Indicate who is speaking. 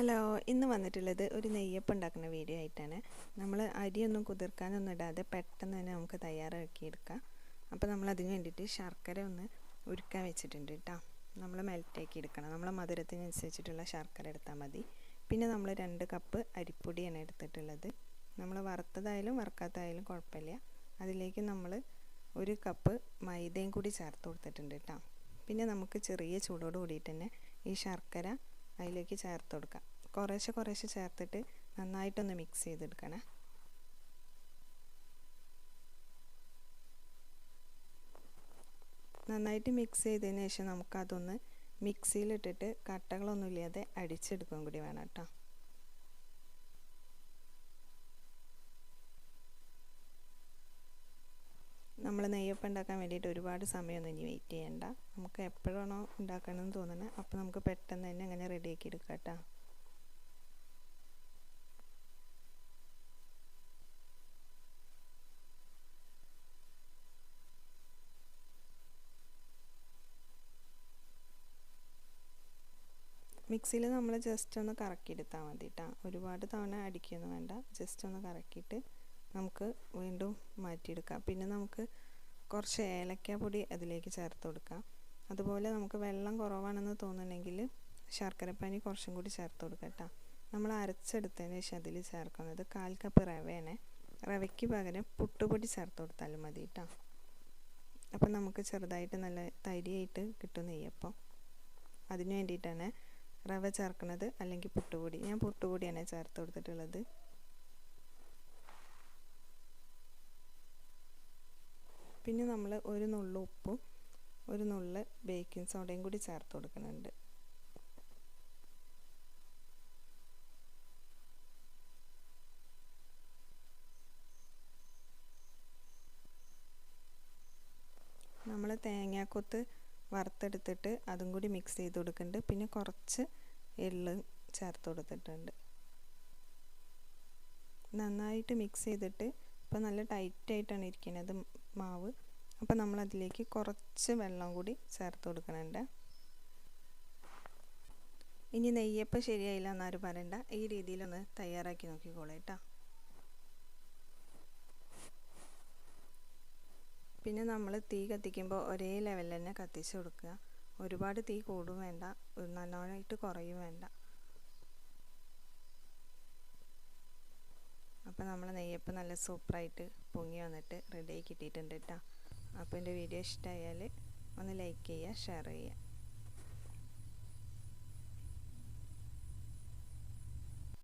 Speaker 1: Hello ഇന്ന് വന്നിട്ടുള്ളത് ഒരു നെയ്യപ്പം ഉണ്ടാക്കുന്ന വീഡിയോ ആയിട്ടാണ്. നമ്മൾ അരിയൊന്നും കുതിർക്കാനൊന്നും ഇടാതെ പെട്ടെന്ന് തന്നെ നമുക്ക് തയ്യാറാക്കിയെടുക്കാം. അപ്പോൾ നമ്മൾ അതിന് വേണ്ടിയിട്ട് ശർക്കര ഒന്ന് ഉരുക്കാൻ വെച്ചിട്ടുണ്ട് കേട്ടോ നമ്മൾ മെൽറ്റാക്കി എടുക്കണം. നമ്മളെ മധുരത്തിനനുസരിച്ചിട്ടുള്ള ശർക്കര എടുത്താൽ മതി. പിന്നെ നമ്മൾ രണ്ട് കപ്പ് അരിപ്പൊടിയാണ് എടുത്തിട്ടുള്ളത്. നമ്മൾ വറുത്തതായാലും വറുക്കാത്തതായാലും കുഴപ്പമില്ല. അതിലേക്ക് നമ്മൾ ഒരു കപ്പ് മൈദയും കൂടി ചേർത്ത് കൊടുത്തിട്ടുണ്ട് കേട്ടോ പിന്നെ നമുക്ക് ചെറിയ ചൂടോട് കൂടിയിട്ട് തന്നെ ഈ ശർക്കര അതിലേക്ക് ചേർത്ത് കൊടുക്കാം. കുറേശ്ശെ കുറേശ്ശെ ചേർത്തിട്ട് നന്നായിട്ടൊന്ന് മിക്സ് ചെയ്തെടുക്കണേ. നന്നായിട്ട് മിക്സ് ചെയ്തതിന് ശേഷം നമുക്കതൊന്ന് മിക്സിയിലിട്ടിട്ട് കട്ടകളൊന്നും ഇല്ലാതെ അടിച്ചെടുക്കുകയും കൂടി വേണം കേട്ടോ. നമ്മൾ നെയ്യപ്പം ഉണ്ടാക്കാൻ വേണ്ടിയിട്ട് ഒരുപാട് സമയമൊന്നും ഇനി വെയിറ്റ് ചെയ്യണ്ട. നമുക്ക് എപ്പോഴാണോ ഉണ്ടാക്കണമെന്ന് തോന്നുന്നത് അപ്പോൾ നമുക്ക് പെട്ടെന്ന് തന്നെ അങ്ങനെ റെഡിയാക്കി എടുക്കാം കേട്ടോ. മിക്സിയിൽ നമ്മൾ ജസ്റ്റ് ഒന്ന് കറക്കിയെടുത്താൽ മതി കേട്ടോ. ഒരുപാട് തവണ അടിക്കുകയൊന്നും വേണ്ട. ജസ്റ്റ് ഒന്ന് കറക്കിയിട്ട് നമുക്ക് വീണ്ടും മാറ്റിയെടുക്കാം. പിന്നെ നമുക്ക് കുറച്ച് ഏലക്ക പൊടി അതിലേക്ക് ചേർത്ത് കൊടുക്കാം. അതുപോലെ നമുക്ക് വെള്ളം കുറവാണെന്ന് തോന്നുന്നുണ്ടെങ്കിൽ ശർക്കരപ്പാനി കുറച്ചും കൂടി ചേർത്ത് കൊടുക്കാം നമ്മൾ അരച്ചെടുത്തതിന് ശേഷം അതിൽ ചേർക്കുന്നത് കാൽ കപ്പ് റവയാണ്. റവയ്ക്ക് പകരം പുട്ടുപൊടി ചേർത്ത് കൊടുത്താലും മതി കേട്ടോ. അപ്പം നമുക്ക് ചെറുതായിട്ട് നല്ല തരിയായിട്ട് കിട്ടും നെയ്യപ്പം അതിന് വേണ്ടിയിട്ടാണ് റവ ചേർക്കുന്നത് അല്ലെങ്കിൽ പുട്ടുപൊടി. ഞാൻ പുട്ടുപൊടിയാണ് ചേർത്ത് കൊടുത്തിട്ടുള്ളത്. പിന്നെ നമ്മൾ ഒരു നുള്ളു ഉപ്പും ഒരു നുള്ള് ബേക്കിംഗ് സോഡയും കൂടി ചേർത്ത് കൊടുക്കുന്നുണ്ട്. നമ്മൾ തേങ്ങാക്കൊത്ത് വറുത്തെടുത്തിട്ട് അതും കൂടി മിക്സ് ചെയ്ത് കൊടുക്കുന്നുണ്ട്. പിന്നെ കുറച്ച് എള്ള് ചേർത്ത് കൊടുത്തിട്ടുണ്ട്. നന്നായിട്ട് മിക്സ് ചെയ്തിട്ട് ഇപ്പോൾ നല്ല ടൈറ്റായിട്ടാണ് ഇരിക്കുന്നത് മാവ്. അപ്പം നമ്മൾ അതിലേക്ക് കുറച്ച് വെള്ളം കൂടി ചേർത്ത് കൊടുക്കണുണ്ട് ഇനി നെയ്യപ്പം ശരിയായില്ല എന്നാരും പറയണ്ട. ഈ രീതിയിലൊന്ന് തയ്യാറാക്കി നോക്കിക്കോളൂ കേട്ടോ. പിന്നെ നമ്മൾ തീ കത്തിക്കുമ്പോൾ ഒരേ ലെവലിൽ തന്നെ കത്തിച്ച് കൊടുക്കുക. ഒരുപാട് തീ കൂടും വേണ്ട. നല്ലോണമായിട്ട് കുറയും വേണ്ട. അപ്പോൾ നമ്മൾ നെയ്യപ്പം നല്ല സൂപ്പറായിട്ട് പൊങ്ങി വന്നിട്ട് റെഡിയായി കിട്ടിയിട്ടുണ്ട് കേട്ടോ അപ്പോൾ എന്റെ വീഡിയോ ഇഷ്ടമായാൽ ഒന്ന് ലൈക്ക് ചെയ്യുക ഷെയർ ചെയ്യുക.